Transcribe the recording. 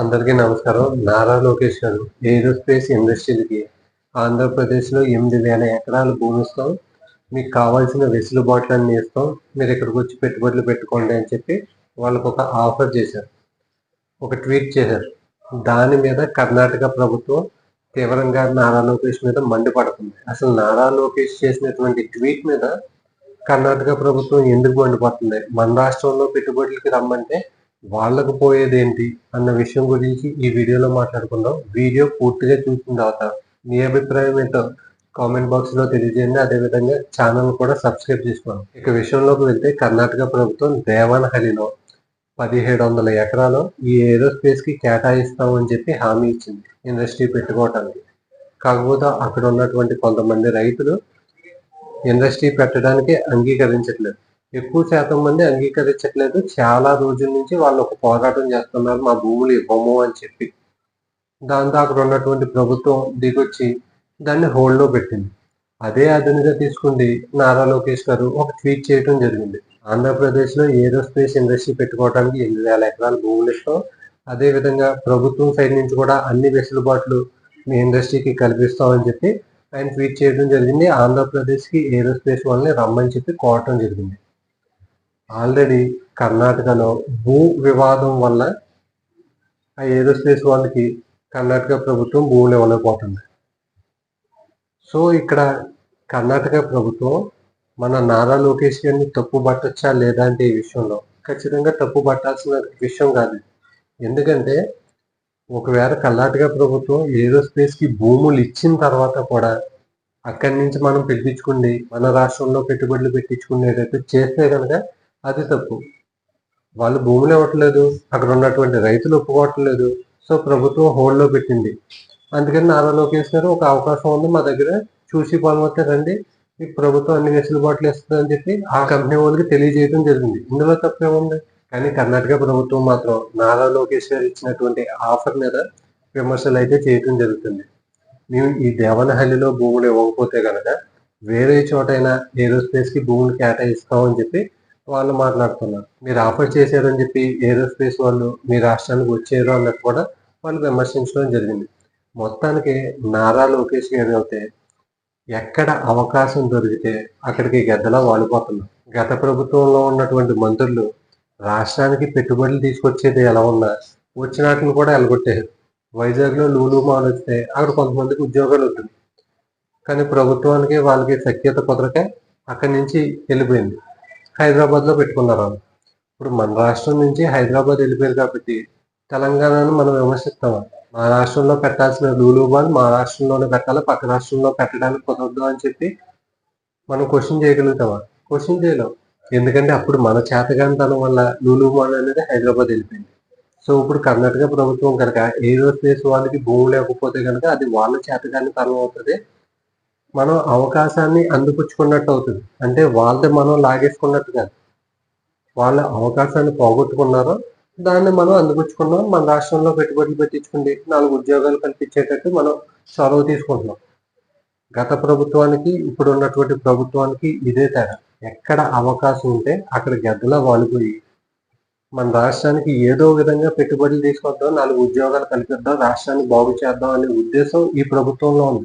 అందరికీ నమస్కారం. నారా లోకేష్ గారు ఏరోస్పేస్ ఇండస్ట్రీలకి ఆంధ్రప్రదేశ్లో ఎనిమిది వేల ఎకరాలు భూమి ఇస్తాం మీకు కావాల్సిన వెసులుబాట్లన్నీ ఇస్తాం. మీరు ఇక్కడికి వచ్చి పెట్టుబడులు పెట్టుకోండి అని చెప్పి వాళ్ళకు ఒక ఆఫర్ చేశారు. ఒక ట్వీట్ చేశారు. దాని మీద కర్ణాటక ప్రభుత్వం తీవ్రంగా నారా లోకేష్ మీద మండిపడుతుంది. అసలు నారా లోకేష్ చేసినటువంటి ట్వీట్ మీద కర్ణాటక ప్రభుత్వం ఎందుకు మండిపడుతుంది? మన రాష్ట్రంలో పెట్టుబడులకి రమ్మంటే వాళ్ళకు పోయేది ఏంటి అన్న విషయం గురించి ఈ వీడియోలో మాట్లాడుకుందాం. వీడియో పూర్తిగా చూసిన తర్వాత మీ అభిప్రాయం ఏంటో కామెంట్ బాక్స్లో తెలియజేయండి. అదేవిధంగా ఛానల్ కూడా సబ్స్క్రైబ్ చేసుకోండి. ఇక విషయంలోకి వెళ్తే కర్ణాటక ప్రభుత్వం దేవనహలిలో పదిహేడు వందల ఎకరాలు ఈ ఏరోస్పేస్కి కేటాయిస్తామని చెప్పి హామీ ఇచ్చింది ఇండస్ట్రీ పెట్టుకోవటానికి. కాకపోతే అక్కడ ఉన్నటువంటి కొంతమంది రైతులు ఇండస్ట్రీ పెట్టడానికి అంగీకరించట్లేదు. ఎక్కువ శాతం మంది అంగీకరించట్లేదు. చాలా రోజుల నుంచి వాళ్ళు ఒక పోరాటం చేస్తున్నారు. మా భూములు ఇవ్వము అని చెప్పి. దాంతో అక్కడ ఉన్నటువంటి ప్రభుత్వం దిగొచ్చి దాన్ని హోల్డ్లో పెట్టింది. అదే అదునుగా తీసుకుంది నారా లోకేష్ గారు ఒక ట్వీట్ చేయడం జరిగింది. ఆంధ్రప్రదేశ్లో ఏరో ఏరోస్పేస్ ఇండస్ట్రీ పెట్టుకోవడానికి ఎనిమిది వేల ఎకరాల భూములు ఇస్తాం. అదే విధంగా ప్రభుత్వం సైడ్ నుంచి కూడా అన్ని వెసులుబాట్లు మీ ఇండస్ట్రీకి కల్పిస్తామని చెప్పి ఆయన ట్వీట్ చేయడం జరిగింది. ఆంధ్రప్రదేశ్కి ఏరో ఏరోస్పేస్ వాళ్ళని రమ్మని చెప్పి కోరటం జరిగింది. ఆల్రెడీ కర్ణాటకలో భూ వివాదం వల్ల ఆ ఏరోస్పేస్ వాళ్ళకి కర్ణాటక ప్రభుత్వం భూములు ఇవ్వలేకపోతుంది. సో ఇక్కడ కర్ణాటక ప్రభుత్వం మన నారా లోకేష్ గారిని తప్పు పట్టొచ్చా లేదా అంటే ఈ విషయంలో ఖచ్చితంగా తప్పు పట్టాల్సిన విషయం కాదు. ఎందుకంటే ఒకవేళ కర్ణాటక ప్రభుత్వం ఏరోస్పేస్కి భూములు ఇచ్చిన తర్వాత కూడా అక్కడి నుంచి మనం పెట్టించుకుండి మన రాష్ట్రంలో పెట్టుబడులు పెట్టించుకునేటట్టు చేస్తే కనుక అది తప్పు. వాళ్ళు భూములు ఇవ్వట్లేదు అక్కడ ఉన్నటువంటి రైతులు ఒప్పుకోవట్లేదు. సో ప్రభుత్వం హోల్డ్లో పెట్టింది. అందుకని నారా లోకేష్ గారు ఒక అవకాశం ఉంది మా దగ్గర చూసి పాల్గొతే రండి మీకు ప్రభుత్వం అన్ని వెసులుబాట్లు ఇస్తుంది అని చెప్పి ఆ కంపెనీ వాళ్ళకి తెలియజేయడం జరిగింది. ఇందులో తప్పేముంది? కానీ కర్ణాటక ప్రభుత్వం మాత్రం నారా లోకేష్ గారు ఇచ్చినటువంటి ఆఫర్ మీద విమర్శలు అయితే చేయడం జరుగుతుంది. మేము ఈ దేవనహల్లిలో భూములు ఇవ్వకపోతే కనుక వేరే చోటైనా ఏరోస్పేస్కి భూములు కేటాయిస్తామని చెప్పి వాళ్ళు మాట్లాడుతున్నారు. మీరు ఆఫర్ చేశారని చెప్పి ఏరోస్పేస్ వాళ్ళు మీ రాష్ట్రానికి వచ్చారు అన్నట్టు కూడా వాళ్ళు విమర్శించడం జరిగింది. మొత్తానికి నారా లోకేష్ గారు అయితే ఎక్కడ అవకాశం దొరికితే అక్కడికి గద్దలా వాడిపోతున్నారు గత ప్రభుత్వంలో ఉన్నటువంటి మంత్రులు రాష్ట్రానికి పెట్టుబడులు తీసుకొచ్చేది ఎలా ఉన్నా వచ్చినాటిని కూడా ఎలగొట్టారు వైజాగ్లో లూలు మాల్ వస్తే అక్కడ కొంతమందికి ఉద్యోగాలు ఉంటుంది కానీ ప్రభుత్వానికి వాళ్ళకి సఖ్యత కుదరక అక్కడి నుంచి వెళ్ళిపోయింది. హైదరాబాద్లో పెట్టుకున్నారు ఇప్పుడు మన రాష్ట్రం నుంచి హైదరాబాద్ వెళ్ళిపోయారు కాబట్టి తెలంగాణను మనం విమర్శిస్తామా మా రాష్ట్రంలో పెట్టాల్సిన లూలు బాల్ మా రాష్ట్రంలోనే పెట్టాలి పక్క రాష్ట్రంలో పెట్టడానికి కుదరదు అని చెప్పి మనం క్వశ్చన్ చేయగలుగుతామా? క్వశ్చన్ చేయలేం. ఎందుకంటే అప్పుడు మన చేతగానితనం వల్ల లూలు మాల్ అనేది హైదరాబాద్ వెళ్ళిపోయింది. సో ఇప్పుడు కర్ణాటక ప్రభుత్వం కనుక ఏదో స్పేస్ వాళ్ళకి భూమి లేకపోతే కనుక అది వాళ్ళ చేతగాని తనం అవుతుంది. మనం అవకాశాన్ని అందిపుచ్చుకున్నట్టు అవుతుంది. అంటే వాళ్ళది మనం లాగేసుకున్నట్టు కాదు. వాళ్ళ అవకాశాన్ని పోగొట్టుకున్నారో దాన్ని మనం అందిపుచ్చుకున్నాం. మన రాష్ట్రంలో పెట్టుబడులు పెట్టించుకుంటే నాలుగు ఉద్యోగాలు కల్పించేటట్టు మనం చొరవ తీసుకుంటున్నాం. గత ప్రభుత్వానికి ఇప్పుడు ఉన్నటువంటి ప్రభుత్వానికి ఇదే తేడా. ఎక్కడ అవకాశం ఉంటే అక్కడ గద్దలా వాలిపోయి మన రాష్ట్రానికి ఏదో విధంగా పెట్టుబడులు తీసుకొద్దాం నాలుగు ఉద్యోగాలు కల్పిద్దాం రాష్ట్రాన్ని బాగు చేద్దాం అనే ఉద్దేశం ఈ ప్రభుత్వంలో ఉంది.